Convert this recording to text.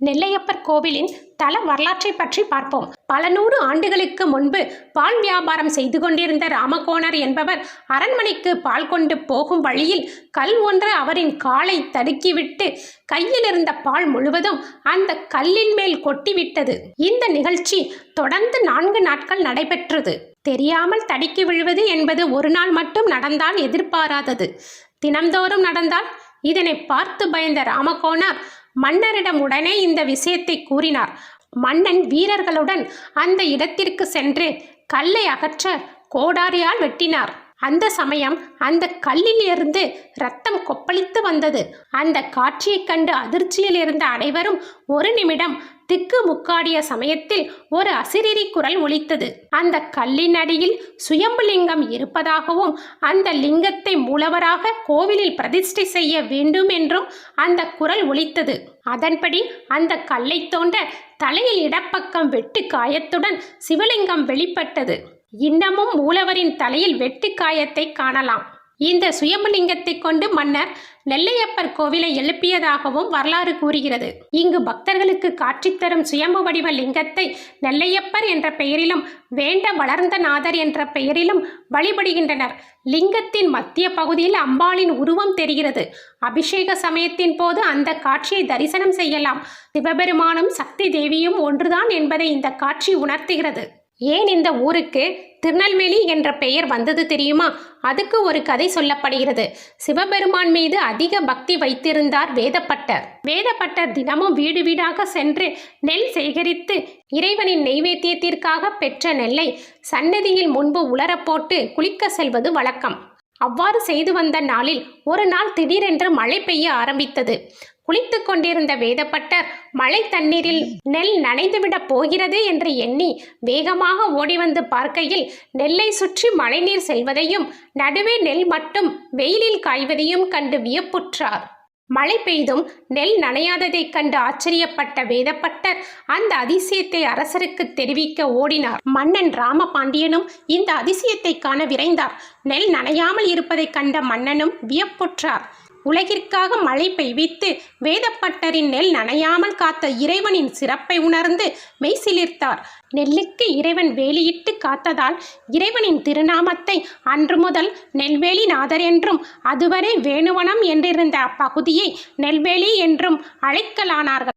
நெல்லையப்பர் கோவிலின் தல வரலாற்றை பற்றி பார்ப்போம். பல நூறு ஆண்டுகளுக்கு முன்பு பால் வியாபாரம் செய்து கொண்டிருந்த ராமகோணர் என்பவர் அரண்மனைக்கு பால் கொண்டு போகும் வழியில் கல் ஒன்று அவரின் காலை தடுக்கிவிட்டு கையில் இருந்த பால் முழுவதும் அந்த கல்லின் மேல் கொட்டிவிட்டது. இந்த நிகழ்ச்சி தொடர்ந்து நான்கு நாட்கள் நடைபெற்றது. தெரியாமல் தடுக்கி விழுவது என்பது ஒரு நாள் மட்டும் நடந்தால் எதிர்பாராதது. தினம்தோறும் நடந்தால் இதனை பார்த்து பயந்த ராமகோணர் மன்னரிடம் உடனே இந்த விஷயத்தை கூறினார். மன்னன் வீரர்களுடன் அந்த இடத்திற்கு சென்று கல்லை அகற்ற கோடாரியால் வெட்டினார். அந்த சமயம் அந்த கல்லிலிருந்து ரத்தம் கொப்பளித்து வந்தது. அந்த காட்சியைக் கண்டு அதிர்ச்சியில் இருந்த அனைவரும் ஒரு நிமிடம் திக்கு முக்காடிய சமயத்தில் ஒரு அசிரிரி குரல் ஒலித்தது. அந்த கல்லின் அடியில் சுயம்புலிங்கம் இருப்பதாகவும் அந்த லிங்கத்தை மூலவராக கோவிலில் பிரதிஷ்டை செய்ய வேண்டும் என்றும் அந்த குரல் ஒலித்தது. அதன்படி அந்த கல்லை தோண்ட தலையில் இடப்பக்கம் வெட்டு காயத்துடன் சிவலிங்கம் வெளிப்பட்டது. இன்னமும் மூலவரின் தலையில் வெட்டு காயத்தை காணலாம். இந்த சுயம்புலிங்கத்தை கொண்டு மன்னர் நெல்லையப்பர் கோவிலை எழுப்பியதாகவும் வரலாறு கூறுகிறது. இங்கு பக்தர்களுக்கு காட்சி தரும் சுயம்பு வடிவ லிங்கத்தை நெல்லையப்பர் என்ற பெயரிலும் வேண்ட வளர்ந்த நாதர் என்ற பெயரிலும் வழிபடுகின்றனர். லிங்கத்தின் மத்திய பகுதியில் அம்பாளின் உருவம் தெரிகிறது. அபிஷேக சமயத்தின் போது அந்த காட்சியை தரிசனம் செய்யலாம். சிவபெருமானும் சக்தி தேவியும் ஒன்றுதான் என்பதை இந்த காட்சி உணர்த்துகிறது. ஏன் இந்த ஊருக்கு திருநெல்வேலி என்ற பெயர் வந்தது தெரியுமா? அதுக்கு ஒரு கதை சொல்லப்படுகிறது. சிவபெருமான் மீது அதிக பக்தி வைத்திருந்தார் வேதப்பட்டர். வேதப்பட்டர் தினமும் வீடு வீடாக சென்று நெல் சேகரித்து இறைவனின் நெய்வேத்தியத்திற்காக பெற்ற நெல்லை சன்னதியில் முன்பு உலரப் போட்டு குளிக்க செல்வது வழக்கம். அவ்வாறு செய்து வந்த நாளில் ஒரு நாள் திடீரென்று மழை பெய்ய ஆரம்பித்தது. குளித்து கொண்டிருந்த வேதப்பட்டர் மழை தண்ணீரில் நெல் நனைந்துவிடப் போகிறது என்று எண்ணி வேகமாக ஓடி வந்து பார்க்கையில் நெல்லை சுற்றி மழைநீர் செல்வதையும் நடுவே நெல் மட்டும் வெயிலில் காய்வதையும் கண்டு வியப்புற்றார். மழை பெய்தும் நெல் நனையாததைக் கண்டு ஆச்சரியப்பட்ட வேதப்பட்டர் அந்த அதிசயத்தை அரசருக்கு தெரிவிக்க ஓடினார். மன்னன் ராமபாண்டியனும் இந்த அதிசயத்தை காண விரைந்தார். நெல் நனையாமல் இருப்பதைக் கண்ட மன்னனும் வியப்புற்றார். உலகிற்காக மழை பெய்வித்து வேதப்பட்டரின் நெல் நனையாமல் காத்த இறைவனின் சிறப்பை உணர்ந்து மெய்சிலிர்த்தார் நெல்லுக்கு இறைவன் வேலியிட்டு காத்ததால் இறைவனின் திருநாமத்தை அன்று முதல் நெல்வேலி நாதர் என்றும் அதுவரை வேணுவனம் என்றிருந்த அப்பகுதியை நெல்வேலி என்றும் அழைக்கலானார்கள்.